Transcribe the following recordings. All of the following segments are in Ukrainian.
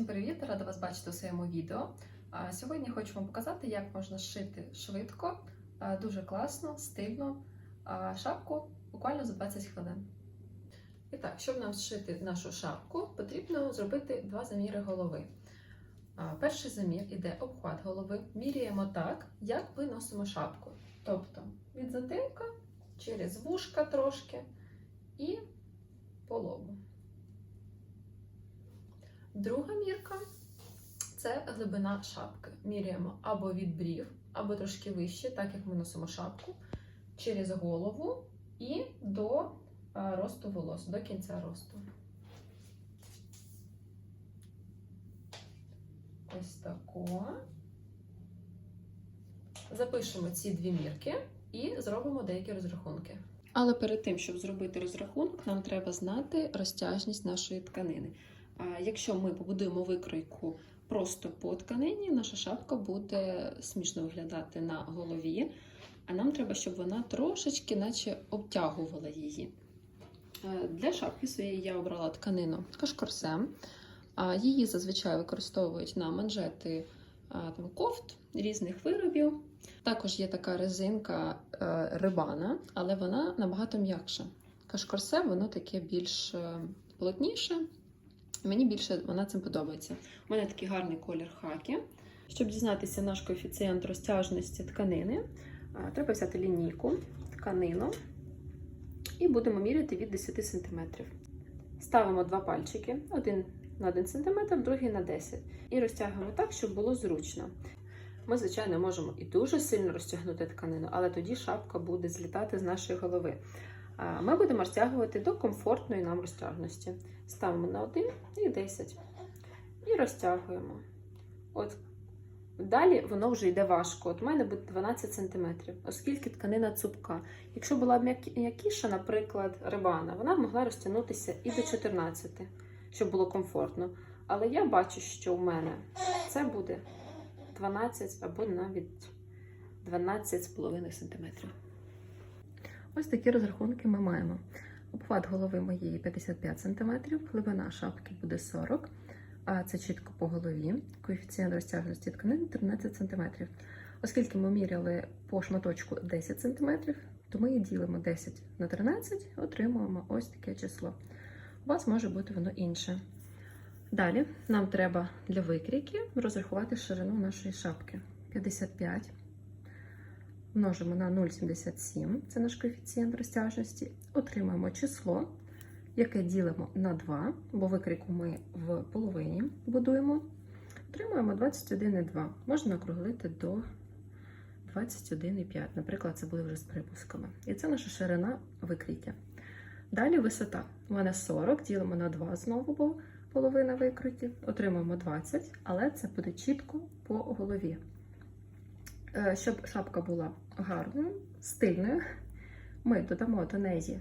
Всім привіт! Рада вас бачити у своєму відео. Сьогодні хочу вам показати, як можна зшити швидко, дуже класно, стильно шапку буквально за 20 хвилин. І так, щоб нам зшити нашу шапку, потрібно зробити два заміри голови. Перший замір іде обхват голови. Міряємо так, як ми носимо шапку. Тобто від затилка через вушка трошки і по лобу. Друга мірка це глибина шапки. Міряємо або від брів, або трошки вище, так як ми носимо шапку, через голову і до росту волос, до кінця росту. Ось тако. Запишемо ці дві мірки і зробимо деякі розрахунки. Але перед тим, щоб зробити розрахунок, нам треба знати розтяжність нашої тканини. Якщо ми побудуємо викройку просто по тканині, наша шапка буде смішно виглядати на голові, а нам треба, щоб вона трошечки наче обтягувала її. Е, Для шапки своєї я обрала тканину кашкорсе. Її зазвичай використовують на манжети там, кофт різних виробів. Також є така резинка е, рибана, але вона набагато м'якша. Кашкорсе, воно таке більш е, плотніше. Мені більше вона цим подобається. У мене такий гарний колір хакі. Щоб дізнатися наш коефіцієнт розтяжності тканини, треба взяти лінійку, тканину і будемо міряти від 10 см. Ставимо два пальчики, один на 1 см, другий на 10 і розтягуємо так, щоб було зручно. Ми, звичайно, можемо і дуже сильно розтягнути тканину, але тоді шапка буде злітати з нашої голови. Ми будемо розтягувати до комфортної нам розтяжності. Ставимо на 1 і 10. І розтягуємо. От Далі воно вже йде важко. От у мене буде 12 см, оскільки тканина цупка. Якщо була б м'якіша, наприклад, рибана, вона б могла розтягнутися і до 14, щоб було комфортно. Але я бачу, що у мене це буде 12 або навіть 12,5 см. Ось такі розрахунки ми маємо. Обхват голови моєї 55 см, глибина шапки буде 40 а це чітко по голові. Коефіцієнт розтяжності тканини 13 см. Оскільки ми міряли по шматочку 10 см, то ми її ділимо 10 на 13, отримуємо ось таке число. У вас може бути воно інше. Далі нам треба для викрійки розрахувати ширину нашої шапки. 55 множимо на 0,77, це наш коефіцієнт розтяжності, отримаємо число, яке ділимо на 2, бо викрику ми в половині будуємо. Отримуємо 21,2. Можна округлити до 21,5. Наприклад, це буде вже з припусками. І це наша ширина викриття. Далі висота. У мене 40, ділимо на 2 знову, бо половина викриті. Отримуємо 20, але це буде чітко по голові. Е, Щоб шапка була гарною, стильною, ми додамо до неї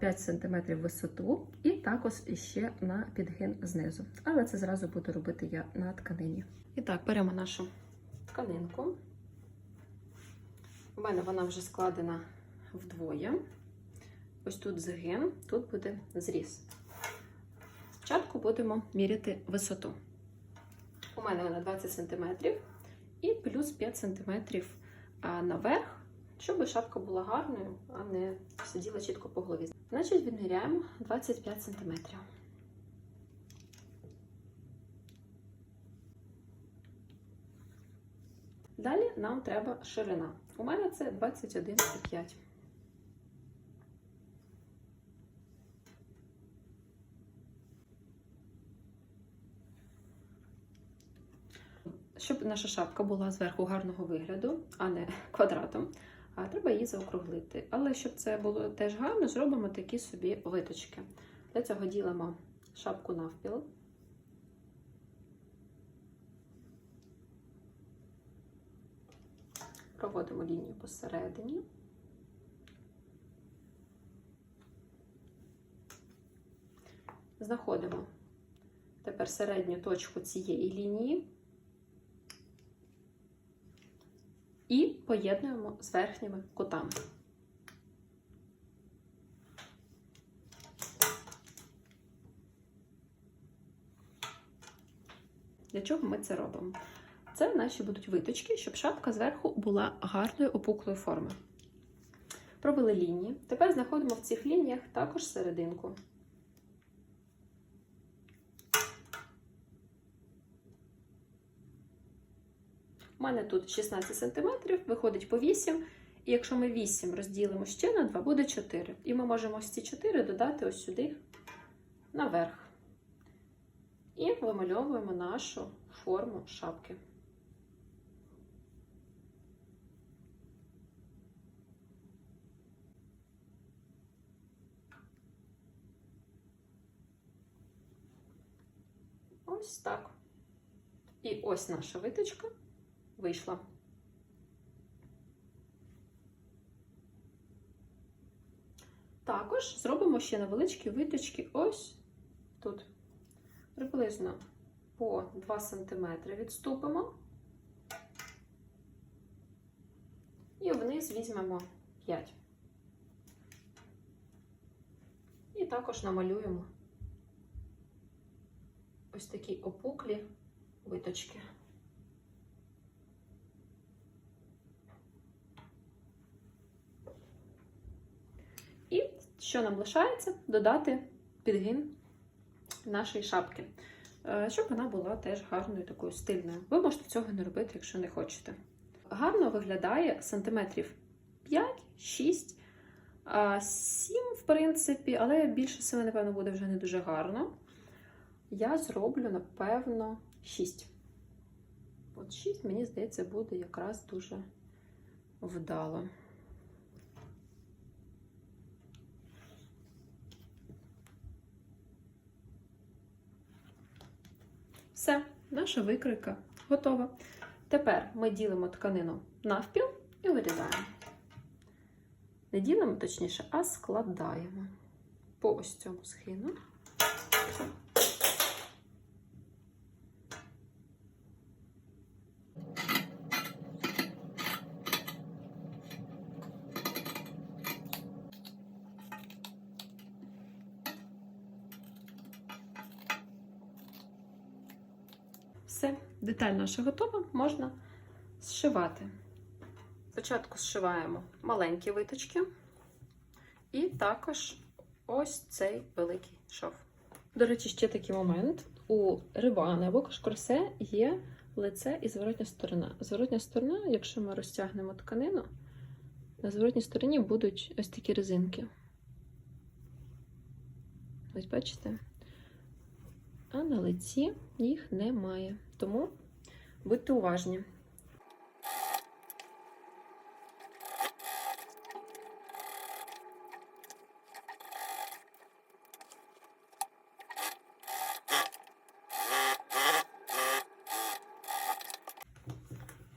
5 см висоту і також ще на підгин знизу. Але це зразу буду робити я на тканині. І так, беремо нашу тканинку. У мене вона вже складена вдвоє. Ось тут згин, тут буде зріз. Спочатку будемо міряти висоту. У мене вона 20 см і плюс 5 см наверх, щоб шапка була гарною, а не сиділа чітко по голові. Значить, відміряємо 25 см. Далі нам треба ширина. У мене це 21,5. Щоб наша шапка була зверху гарного вигляду, а не квадратом, а треба її заокруглити. Але щоб це було теж гарно, зробимо такі собі виточки. Для цього ділимо шапку навпіл. Проводимо лінію посередині. Знаходимо тепер середню точку цієї лінії і поєднуємо з верхніми кутами. Для чого ми це робимо? Це наші будуть виточки, щоб шапка зверху була гарної опуклої форми. Провели лінії. Тепер знаходимо в цих лініях також серединку. Мене тут 16 см, виходить по 8 і якщо ми 8 розділимо ще на 2, буде 4. І ми можемо ось ці 4 додати ось сюди наверх. І вимальовуємо нашу форму шапки. Ось так. І ось наша виточка вийшла. Також зробимо ще невеличкі виточки ось тут. Приблизно по 2 см відступимо. І вниз візьмемо 5. І також намалюємо ось такі опуклі виточки. І що нам лишається? Додати підгин нашої шапки, е, щоб вона була теж гарною такою стильною. Ви можете цього не робити, якщо не хочете. Гарно виглядає сантиметрів 5-6, 7, в принципі, але більше 7, напевно, буде вже не дуже гарно. Я зроблю, напевно, 6. От 6, мені здається, буде якраз дуже вдало. Все, наша викройка готова. Тепер ми ділимо тканину навпіл і вирізаємо. Не ділимо, точніше, а складаємо по ось цьому схину. Все, деталь наша готова, можна зшивати. Спочатку зшиваємо маленькі виточки і також ось цей великий шов. До речі, ще такий момент: у рибани або кошкорсе є лице і зворотня сторона. Зворотня сторона, якщо ми розтягнемо тканину, на зворотній стороні будуть ось такі резинки. Ось бачите? А на лиці їх немає. Тому будьте уважні.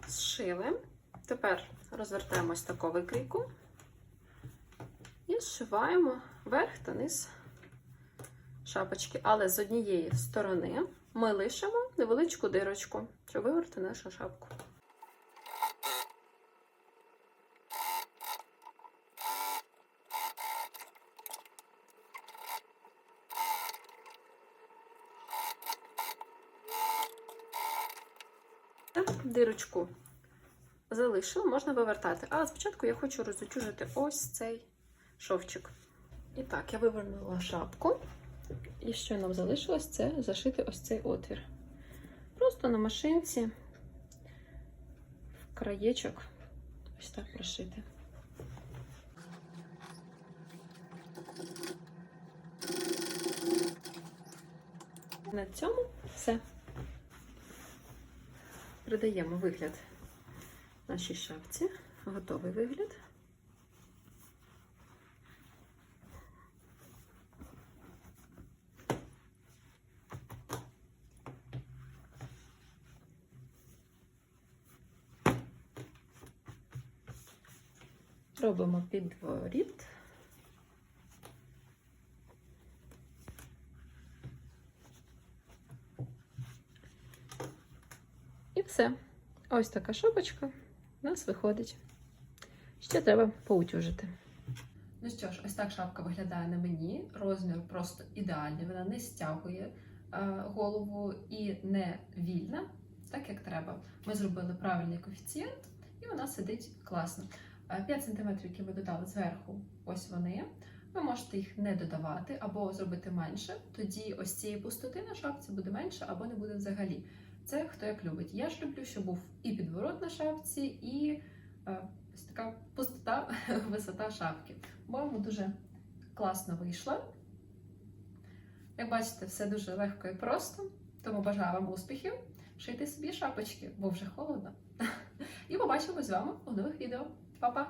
Зшили. Тепер розвертаємо ось таку викрійку і зшиваємо верх та низ шапочки, але з однієї сторони ми лишимо невеличку дирочку, щоб виверти нашу шапку. Дирочку залишила, можна вивертати. Але спочатку я хочу розутюжити ось цей шовчик. І так, я вивернула шапку. І що нам залишилось, це зашити ось цей отвір. Просто на машинці в краєчок ось так прошити. На цьому все. Придаємо вигляд нашій шапці. Готовий вигляд. Робимо підворіт. І все. Ось така шапочка у нас виходить. Ще треба поутюжити. Ну що ж, ось так шапка виглядає на мені. Розмір просто ідеальний, вона не стягує. голову і не вільна, так як треба. Ми зробили правильний коефіцієнт, і вона сидить класно. Е, 5 см, які ми додали зверху, ось вони. Ви можете їх не додавати або зробити менше. Тоді ось цієї пустоти на шапці буде менше або не буде взагалі. Це хто як любить. Я ж люблю, щоб був і підворот на шапці, і е, ось така пустота, висота шапки. По-моєму, дуже класно вийшло. Як бачите, все дуже легко і просто, тому бажаю вам успіхів. Шийте собі шапочки, бо вже холодно. І побачимось з вами у нових відео. Па-па!